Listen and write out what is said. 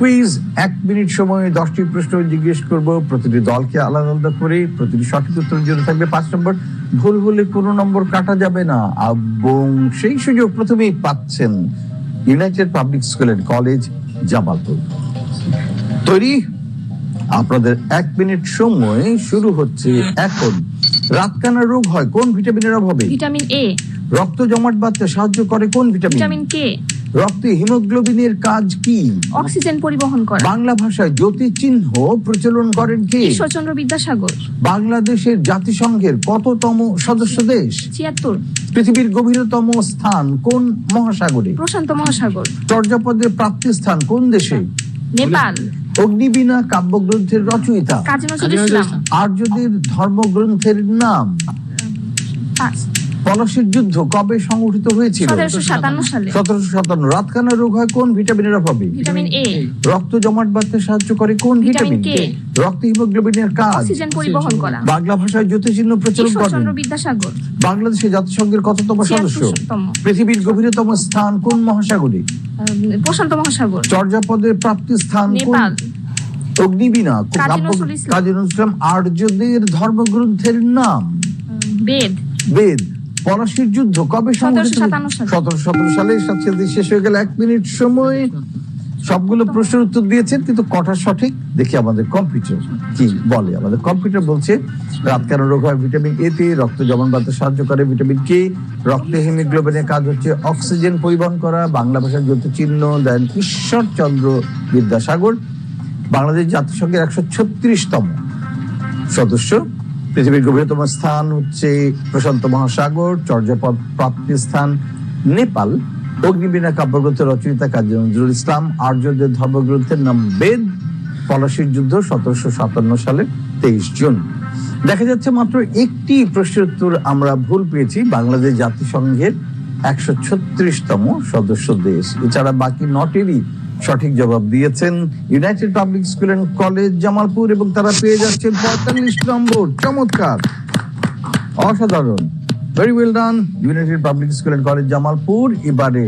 Quiz এক minute সময়ে দশটি প্রশ্ন জিজ্ঞেস করব। প্রতিটি দলকে আলাদা আলাদা করে প্রতিটি সঠিক উত্তরের জন্য থাকবে পাঁচ নম্বর। ভুল হলে কোনো নম্বর কাটা যাবে না এবং সেই সুযোগ প্রথমেই পাচ্ছেন United Public School and College Jamalpur. তৈরি। আপনাদের এক মিনিট সময় শুরু হচ্ছে এখন। রাতকানা রোগ হয় কোন ভিটামিনের অভাবে? ভিটামিন এ রক্ত জমাট বাঁধতে সাহায্য করে কোন ভিটামিন? ভিটামিন কে রক্তে হিমোগ্লোবিনের কাজ কি? অক্সিজেন পরিবহন করা। বাংলা ভাষায় জ্যোতি চিহ্ন প্রচলন করেন কে? ঈশ্বরচন্দ্র বিদ্যাসাগর। বাংলাদেশের জাতিসংঘের কততম সদস্য দেশ? ছিয়াত্তর। পৃথিবীর গভীরতম স্থান কোন মহাসাগরে? প্রশান্ত মহাসাগর। চর্যাপদের প্রাপ্তি স্থান কোন দেশে? নেপাল। অগ্নিবীণা কাব্যগ্রন্থের রচয়িতা। কাজী নজরুল ইসলাম। আর্যদের ধর্মগ্রন্থের নাম? পলাশির যুদ্ধ কবে সংগঠিত হয়েছিল? সতেরোশো সাতান্ন রাতকানা রোগ হয় কোন ভিটামিনের অভাবে? ভিটামিন এ রক্ত জমাট বাঁধতে সাহায্য করে কোন ভিটামিন কে। রক্ত হিমোগ্লোবিনের কাজ। অক্সিজেন পরিবহন করা। বাংলা ভাষায় জ্যোতিচিহ্ন প্রচলন করেন। ঈশ্বরচন্দ্র বিদ্যাসাগর। বাংলাদেশের জাতিসংঘের কততম সদস্য? পৃথিবীর গভীরতম স্থান কোন মহাসাগরে? প্রশান্ত মহাসাগর। চর্যাপদের প্রাপ্তি স্থান কোন? অগ্নিবীণা। কাজী নজরুল ইসলাম। আর্যদের ধর্মগ্রন্থের নাম? বেদ। বেদ। পলাশির যুদ্ধ কবে সংঘটিত 1757 সালে। সতেরো সতেরো সালে সাথে শেষ হয়ে গেল। এক মিনিট সময়। সবগুলো প্রশ্নের উত্তর দিয়েছেন কিন্তু কটা সঠিক? দেখি আমাদের কম্পিউটার কি বলে। আমাদের কম্পিউটার বলছে রাত কেন রোগ হয়? ভিটামিন এ তে রক্ত জমাট বাঁধতে সাহায্য করে ভিটামিন কে রক্তে হিমোগ্লোবিনের কাজ হচ্ছে অক্সিজেন পরিবহন করা। বাংলা ভাষার জ্যোতি চিহ্ন দেন ঈশ্বরচন্দ্র বিদ্যাসাগর। বাংলাদেশ জাতিসংঘের একশো ছত্রিশতম সদস্য। পৃথিবীর গভীরতম স্থান হচ্ছে প্রশান্ত মহাসাগর চর্যাপদ প্রাপ্তি স্থান নেপাল, অগ্নিবীণা কাব্যগ্রন্থের রচয়িতা কাজী নজরুল ইসলাম, আর্যদের ধর্মগ্রন্থের নাম বেদ, পলাশির যুদ্ধ সতেরোশো সাতান্ন সালে তেইশ জুন। দেখা যাচ্ছে মাত্র একটি প্রশ্নের উত্তর আমরা ভুল পেয়েছি, বাংলাদেশ জাতিসংঘের একশো ছত্রিশতম সদস্য দেশ। এছাড়া বাকি নটেরই সঠিক জবাব দিয়েছেন United Public School and College Jamalpur এবং তারা পেয়ে যাচ্ছেন পঁয়তাল্লিশ নম্বর। চমৎকার। অসাধারণ। Very well done United Public School and College Jamalpur এবারে